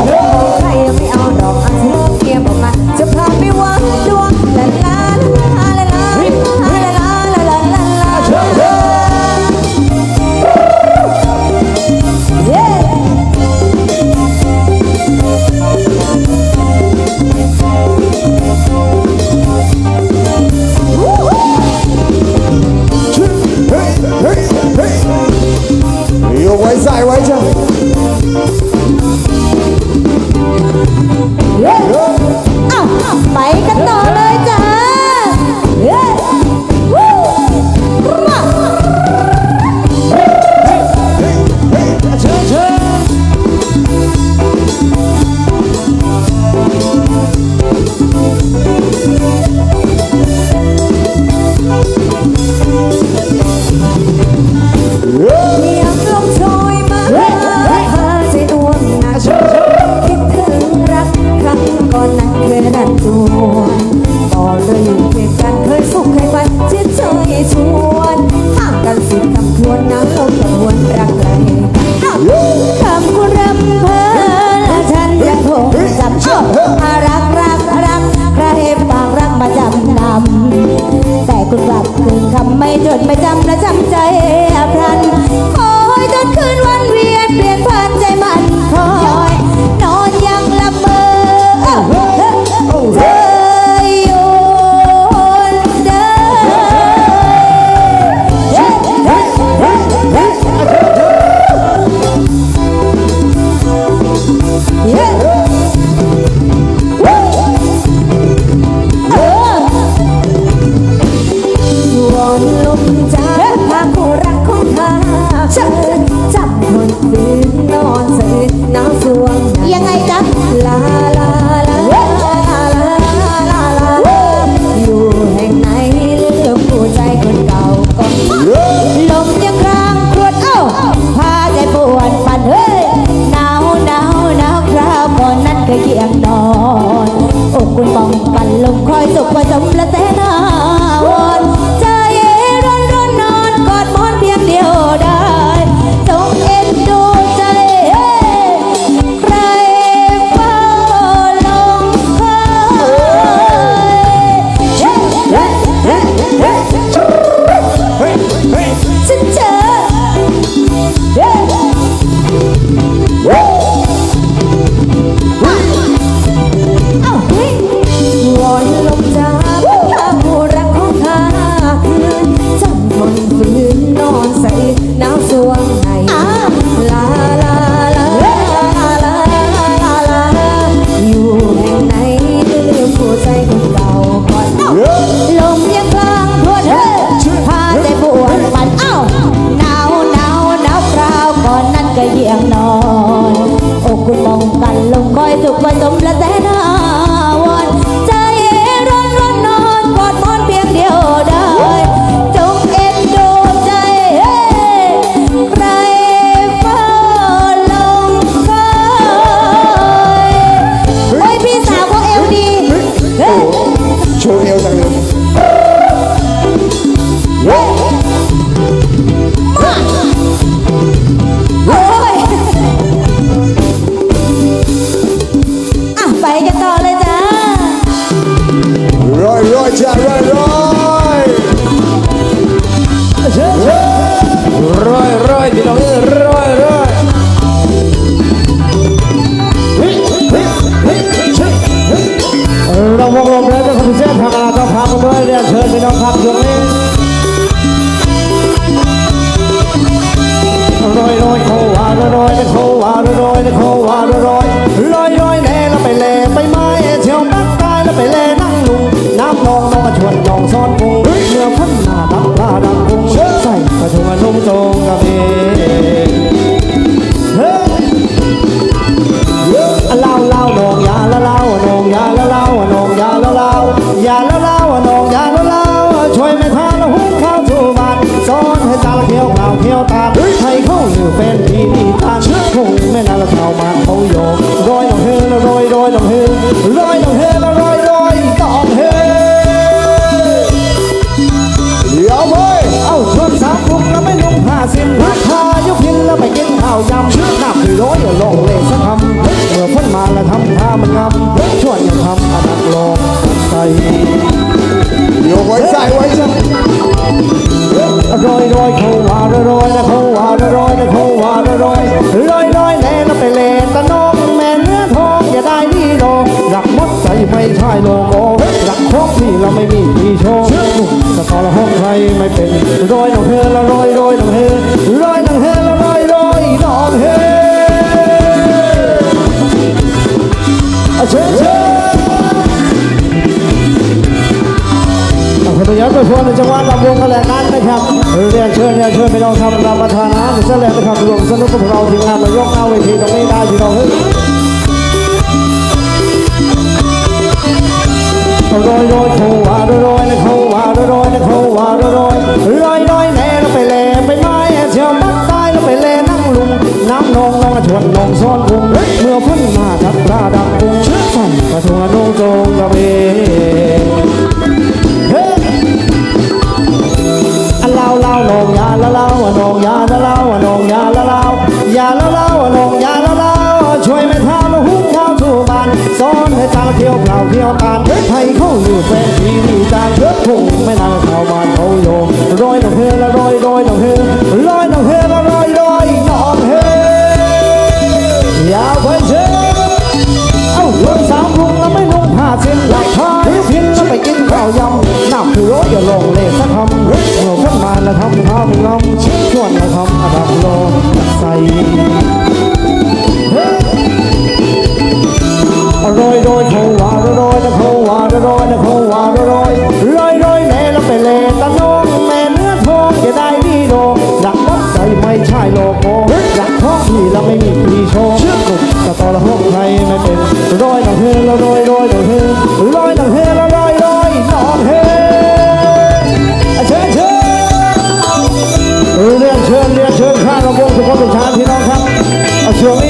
Wow! và sống ภาพยนตร์เล่นรอยรอยโควารอยรอยโควารอยรอยโควารอย คช่วยอย่าทำอนักลองใส่โยไว้ใส่ไว้ใส่ร้อยร้อยเขาว่าร้อยนะเขาว่าร้อยนะเขาว่าร้อยร้อยร้อยแลนไปแลนตะน้องแม่เนื้อทองอย่าได้นี่ดองรักมดใส่ไม่ใช่โลโก้รักของที่เราไม่มีที่โชว์สต่อละห้องใครไม่เป็นร้อยน้องเธอละร้อยรอยน้องเธอร้อยน้องเธอ เชิญเชิญขอนุตปรชวนในจังหวัดลำพูนแถลงนั้นนะครับเรียนเชิญเรียนเชิญไปลองทำรับประทานอาหารเสร็จแล้นะครับรวมสนุกกับเราทีมงานมายกหน้าเวทีตรงนี้ได้ที่เราเฮ้ยโรยโรยโควาโรยโรยนะโควาโรยโรยนะโควาโรยโรยลอยลอยแน่เราไปแลไปไม้เชื่อมใต้เราไปแลนั่งลุงน้ำนองน้องชวนนองซ้อนลุงเมื่อฝนมาทับตาดำ กระทงนุจงกระเบนเล่าเล่านองยาละเล่าอะนองยาละเล่าอะนองยาละเล่ายาละเล่าอะนองยาละเล่าช่วยแม่ทาละหุงข้าวสู่บ้านสอนให้ตาเที่ยวเปล่าเที่ยวตานให้เข้าอยู่แฟนทีวีจานเพื่อพุ่งไม่นางเข้าบ้านเขาโยมร้อยหนองเฮละร้อยร้อยหนองเฮร้อน อยร้อยนังเฮลอยนังเฮละร้อยลอยน้องเฮเชิญเชิญเรียนเชิญเรียนเชิญข้าระวงทุกคนทุกท่านพี่น้องครับเอาช่วงนี้เดินทางในจังหวัดระ